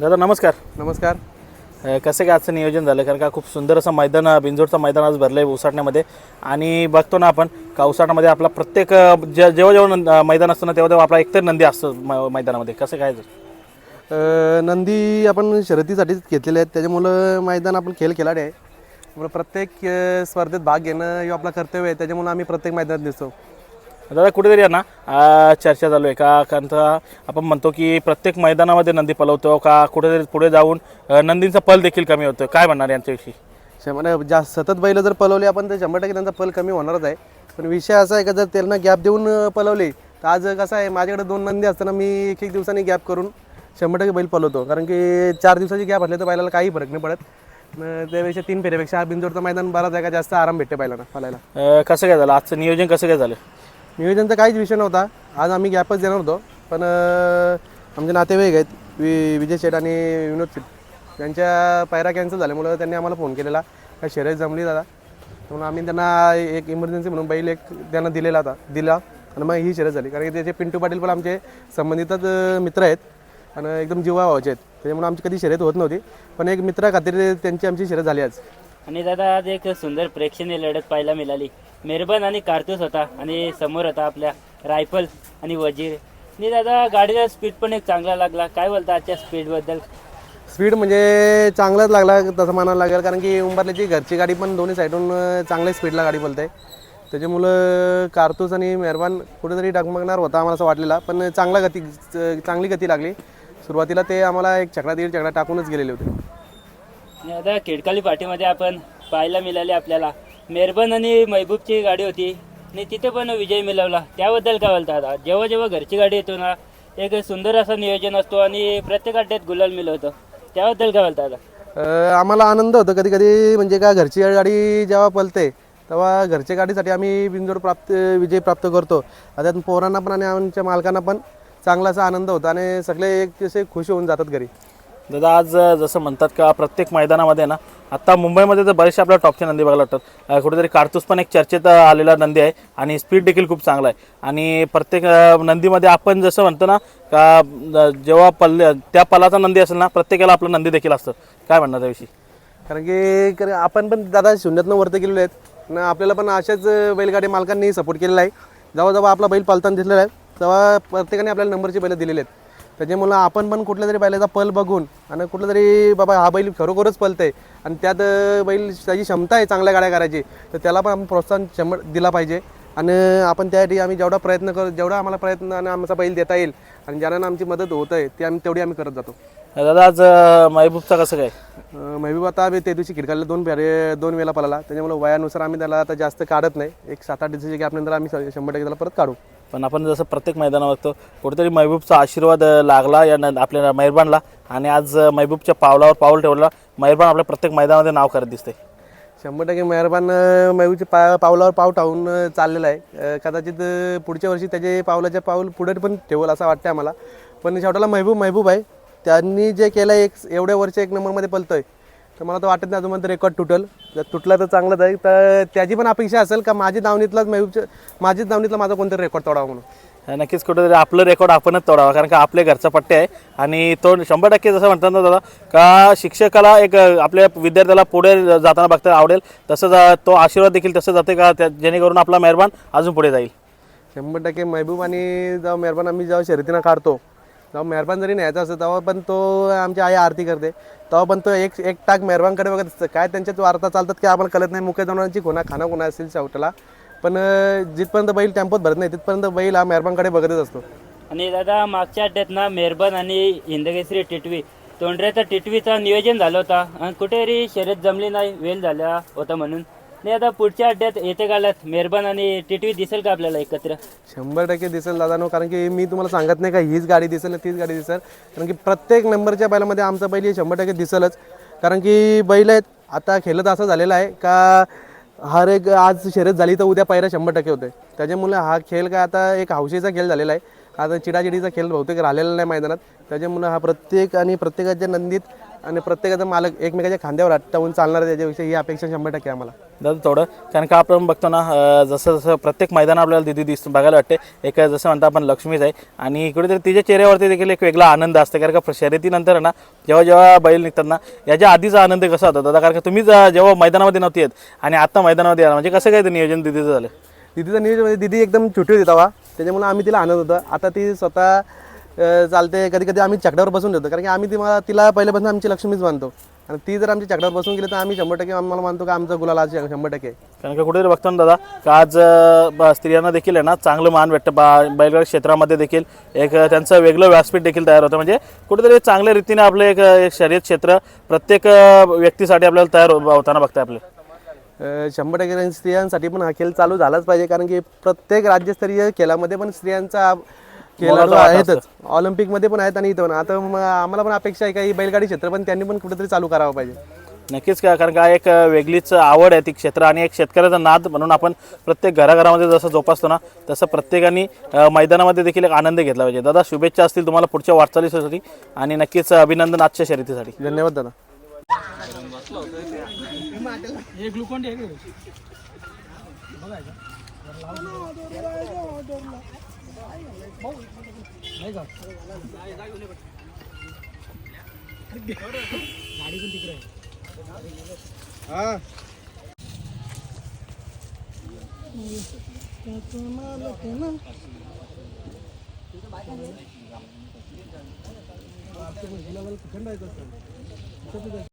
दादा नमस्कार. नमस्कार. अ, कसं काय आजचं नियोजन झालं? कारण का खूप सुंदर असं मैदान अ, बिंजोडचं मैदान आज भरलं आहे उसाटण्यामध्ये. आणि बघतो ना आपण का उसाटण्यामध्ये आपला प्रत्येक अ, जे जेव्हा जेव्हा नं- अ, मैदान असतं ना तेव्हा तेव्हा आपला एकतर नंदी असतो मै- मैदानामध्ये. कसं काय अ, नंदी आपण शर्यतीसाठीच घेतलेले आहेत. त्याच्यामुळं मैदान आपण खेळ खेळाडे आहे. त्यामुळे प्रत्येक अ, स्पर्धेत भाग घेणं हे आपलं कर्तव्य आहे. त्याच्यामुळे आम्ही प्रत्येक मैदानात दिसतो. दादा कुठेतरी आहे ना चर्चा चालू आहे का? कारण का आपण म्हणतो की प्रत्येक मैदानामध्ये नंदी पलवतो का? कुठेतरी पुढे जाऊन नंदींचा पल देखील कमी होतो. काय म्हणणार यांच्याविषयी? शंभर जास्त सतत बैल जर पलवले आपण तर शंभर टक्के त्यांचा पल कमी होणारच आहे. पण विषय असा आहे का जर त्यांना गॅप देऊन पलवले तर आज कसं आहे माझ्याकडे दोन नंदी असताना मी एक एक दिवसांनी गॅप करून शंभर टक्के बैल पलवतो कारण की चार दिवसाची गॅप असले तर बैलाला काही फरक नाही पडत. त्यापेक्षा तीन फेऱ्यापेक्षा हा बिंदूरचं मैदान बराच आहे का जास्त आराम भेटते बैलांना पलायला कसं काय झालं? आजचं नियोजन कसं काय झालं? नियोजनचा काहीच विषय नव्हता. आज आम्ही गॅपच देणार होतो. पण आमचे नातेवाईक आहेत वि विजय शेठ आणि विनोद शेठ. त्यांच्या पायरा कॅन्सल झाल्यामुळं त्यांनी आम्हाला फोन केलेला. काय शर्यत जमली दादा? म्हणून आम्ही त्यांना एक इमर्जन्सी म्हणून बैल एक त्यांना दिलेला होता. दिला. आणि मग ही शर्यत झाली. कारण की त्याचे पिंटू पाटील पण आमचे संबंधितच मित्र आहेत. आणि एकदम जीवा व्हायचे आहेत. त्याच्यामुळे आमची कधी शर्यत होत नव्हती. पण एक मित्रा खातीर त्यांची आमची शर्यत झाली आज. आणि दादा आज एक सुंदर प्रेक्षणीय लढत पाहायला मिळाली. मेरबन आणि कारतूस होता आणि समोर होता आपल्या रायफल आणि वजीर. आणि दादा गाडीचा स्पीड पण एक चांगला लागला. काय बोलता आजच्या स्पीडबद्दल स्पीड म्हणजे चांगलाच लागला तसं म्हणायला लागेल. कारण की उंबरल्याची घरची गाडी पण दोन्ही साईडून चांगल्या स्पीडला गाडी बोलते. त्याच्यामुळं कारतूस आणि मेहरबान कुठेतरी डगमगणार होता आम्हाला असं वाटलेला. पण चांगला गती चांगली गती लागली. सुरुवातीला ते आम्हाला एक चकडा दीड चकडा टाकूनच गेलेले होते. आता खिडकाली पाठीमध्ये आपण पाहायला मिळाले आपल्याला. मेरबन आणि महबूबची गाडी होती. आणि तिथे पण विजय मिळवला. त्याबद्दल काय बोलता दादा जेव्हा जेव्हा घरची गाडी येतो ना एक सुंदर असं नियोजन असतो आणि प्रत्येक अड्ड्यात गुलाल मिळवतो त्याबद्दल काय बोलता दादा आम्हाला आनंद होतो कधी कधी. म्हणजे का घरची गाडी जेव्हा पलते तेव्हा घरच्या गाडीसाठी आम्ही बिनजोड प्राप्त विजय प्राप्त करतो. त्यात पोरांना पण आणि आमच्या मालकांना पण चांगला असा आनंद होता आणि सगळे एक असे खुश होऊन जातात घरी. दादा आज जसं म्हणतात का प्रत्येक मैदानामध्ये ना आता मुंबईमध्ये तर बरेचसे आपल्या टॉपचे नंदी बघायला वाटतात कुठेतरी कारतूस पण एक चर्चेत आलेला नंदी आहे आणि स्पीड देखील खूप चांगला आहे. आणि प्रत्येक नंदीमध्ये आपण जसं म्हणतो ना का जेव्हा पल्ल त्या पलाचा नंदी असेल ना प्रत्येकाला आपलं नंदी देखील असतं. काय म्हणणार त्याविषयी? कारण की आपण पण दादा शून्यातनं वरती गेलेलो आहेत. ना आपल्याला पण अशाच बैलगाडी मालकांनी सपोर्ट केलेला आहे. जेव्हा जेव्हा आपला बैल पालताना दिसलेला आहे. तेव्हा प्रत्येकाने आपल्याला नंबरचे बैल दिलेले आहेत. त्याच्यामुळं आपण पण कुठल्या तरी बैलाचा पल बघून आणि कुठलं तरी बाबा हा बैल खरोखरच पलतंय. आणि त्यात बैल त्याची क्षमता आहे चांगल्या गाड्या करायची. तर त्याला पण आपण प्रोत्साहन शंभर दिला पाहिजे. आणि आपण त्यासाठी आम्ही जेवढा प्रयत्न कर जेवढा आम्हाला प्रयत्न आणि आमचा बैल देता येईल आणि ज्यांना आमची मदत होत आहे ते आम्ही तेवढी आम्ही करत जातो. दादा आज महबूबचा कसं काय? महबूब आता आम्ही त्या दिवशी खिडकाला दोन फेरे दोन वेळेला पळाला. त्याच्यामुळे वयानुसार आम्ही त्याला आता जास्त काढत नाही. एक सात आठ दिवसाची गॅपनंतर आम्ही शंभर टक्के त्याला परत काढू. पण आपण जसं प्रत्येक मैदानावर बघतो कुठेतरी महबूबचा आशीर्वाद लागला या न- आपल्या मेहरबानला आणि आज महबूबच्या पावलावर पाऊल ठेवला मेहरबान आपल्या प्रत्येक मैदानामध्ये नाव करत दिसते शंभर टक्के मेहरबान महबूबच्या पा पावलावर पाव टाकून चाललेला चाललेलं आहे. कदाचित पुढच्या वर्षी त्याचे पावलाच्या पाऊल पुढे पण ठेवल असं वाटतं आम्हाला. पण शेवटाला महबूब महबूब आहे. त्यांनी जे केलं एक एवढ्या वर्ष एक नंबरमध्ये पलतोय. तर मला तर वाटत नाही अजून रेकॉर्ड तुटल. जर तुटला तर चांगलंच आहे तर त्याची पण अपेक्षा असेल का माझी दावणीतलाच महबूबच्या माझीच दावणीतला माझा कोणतरी रेकॉर्ड तोडावा म्हणून? नक्कीच कुठेतरी आपलं रेकॉर्ड आपणच तोडावा कारण का आपले घरचा पट्टे आहे. आणि तो शंभर टक्के जसं म्हणतात ना दादा का शिक्षकाला एक आपल्या विद्यार्थ्याला पुढे जाताना बघता आवडेल तसंच तो आशीर्वाद देखील तसं जाते का त्या जेणेकरून आपला मेहरबान अजून पुढे जाईल. शंभर टक्के महबूब आणि जेव्हा मेहरबान आम्ही जेव्हा शर्यतीनं काढतो तेव्हा मेहरबान जरी न्यायचा असतो तेव्हा पण तो आमची आई आरती करते. तेव्हा पण तो एक एक टाक मेहरबानकडे बघत असतं. काय त्यांच्याच वार्ता चालतात की आम्हाला कळत नाही. मुख्य जनावरांची कोणा खाना कोणा असेल शेवटाला. पण जिथपर्यंत बैल टेम्पोत भरत नाही तिथपर्यंत बैल हा मेहरबानकडे बघतच असतो. आणि दादा मागच्या अड्ड्यात ना मेहरबान आणि हिंदकेसरी टिटवी तोंडऱ्याचा टिटवीचा नियोजन झालं होता. आणि कुठेतरी शर्यत जमली नाही वेल झाला होता म्हणून. नाही आता पुढच्या अड्ड्यात येते काळात मेरबन आणि टिटवी दिसेल का आपल्याला एकत्र? शंभर टक्के दिसेल दादा नो कारण की मी तुम्हाला सांगत नाही का हीच गाडी दिसेल तीच गाडी दिसेल. कारण की प्रत्येक नंबरच्या बैलामध्ये आमचा बैल हे शंभर टक्के दिसेलच. कारण की बैल आहेत आता खेळत असं झालेलं आहे का हर एक आज शर्यत झाली तर उद्या पायऱ्या शंभर टक्के होते. त्याच्यामुळे हा खेळ काय आता एक हौशीचा खेळ झालेला आहे. आता चिडाचिडीचा खेळ बहुतेक राहिलेला नाही मैदानात. त्याच्यामुळे हा प्रत्येक आणि प्रत्येकाच्या नंदीत आणि प्रत्येकाचा मालक एकमेकाच्या खांद्यावर टाकून चालणार आहे त्याच्याविषयी ही अपेक्षा शंभर टक्के आम्हाला. दादा थोडं कारण का आपण बघतो ना जसं जसं प्रत्येक मैदान आपल्याला दिदी दिस बघायला वाटते. एक जसं म्हणतो आपण लक्ष्मीच आहे. आणि कुठेतरी तिच्या चेहऱ्यावरती देखील एक वेगळा आनंद असतो कारण का शर्यतीनंतर ना जेव्हा जेव्हा बैल निघतात ना याच्या आधीचा आनंद कसा होता दादा? कारण का तुम्ही जेव्हा मैदानामध्ये नव्हती येत आणि आता मैदानामध्ये आला म्हणजे कसं काय ते नियोजन दिदीचं झालं? दिदीचं नियोजन म्हणजे दिदी एकदम छोटी होती तेव्हा. त्याच्यामुळे आम्ही तिला आणत होतो. आता ती स्वतः चालते. कधी कधी आम्ही चकड्यावर बसून ठेवतो कारण की आम्ही तिला तिला पहिल्यापासून आमची लक्ष्मीच मानतो. आणि ती जर आमच्या चकड्यावर बसून गेली तर आम्ही शंभर टक्के आम्हाला मानतो की आमचा गुलाल आज शंभर टक्के. कारण का कुठेतरी बघतो ना दादा का आज ब- स्त्रियांना देखील आहे ना चांगलं मान भेटतं. बा बैलगाडी क्षेत्रामध्ये देखील एक त्यांचं वेगळं व्यासपीठ देखील तयार होतं. म्हणजे कुठेतरी चांगल्या रीतीने आपलं एक शर्यत क्षेत्र प्रत्येक व्यक्तीसाठी आपल्याला तयार हो- होताना बघताय आपले. अं, शंभर टक्के स्त्रियांसाठी पण हा खेळ चालू झालाच पाहिजे. कारण की प्रत्येक राज्यस्तरीय खेळामध्ये पण स्त्रियांचा खेळाडू आहेतच. ऑलिम्पिकमध्ये पण आहेत आणि इथं पण. आता आम्हाला पण अपेक्षा आहे काही बैलगाडी क्षेत्र पण त्यांनी पण कुठेतरी चालू करावं पाहिजे. नक्कीच का कारण का एक वेगळीच आवड आहे ती क्षेत्र आणि एक शेतकऱ्याचा नाद म्हणून आपण प्रत्येक घराघरामध्ये जसं जोपासतो ना तसं प्रत्येकाने मैदानामध्ये देखील एक आनंद घेतला पाहिजे. दादा शुभेच्छा असतील तुम्हाला पुढच्या वाटचालीसाठी आणि नक्कीच अभिनंदन आजच्या शर्यतीसाठी. धन्यवाद दादा. गाड़ी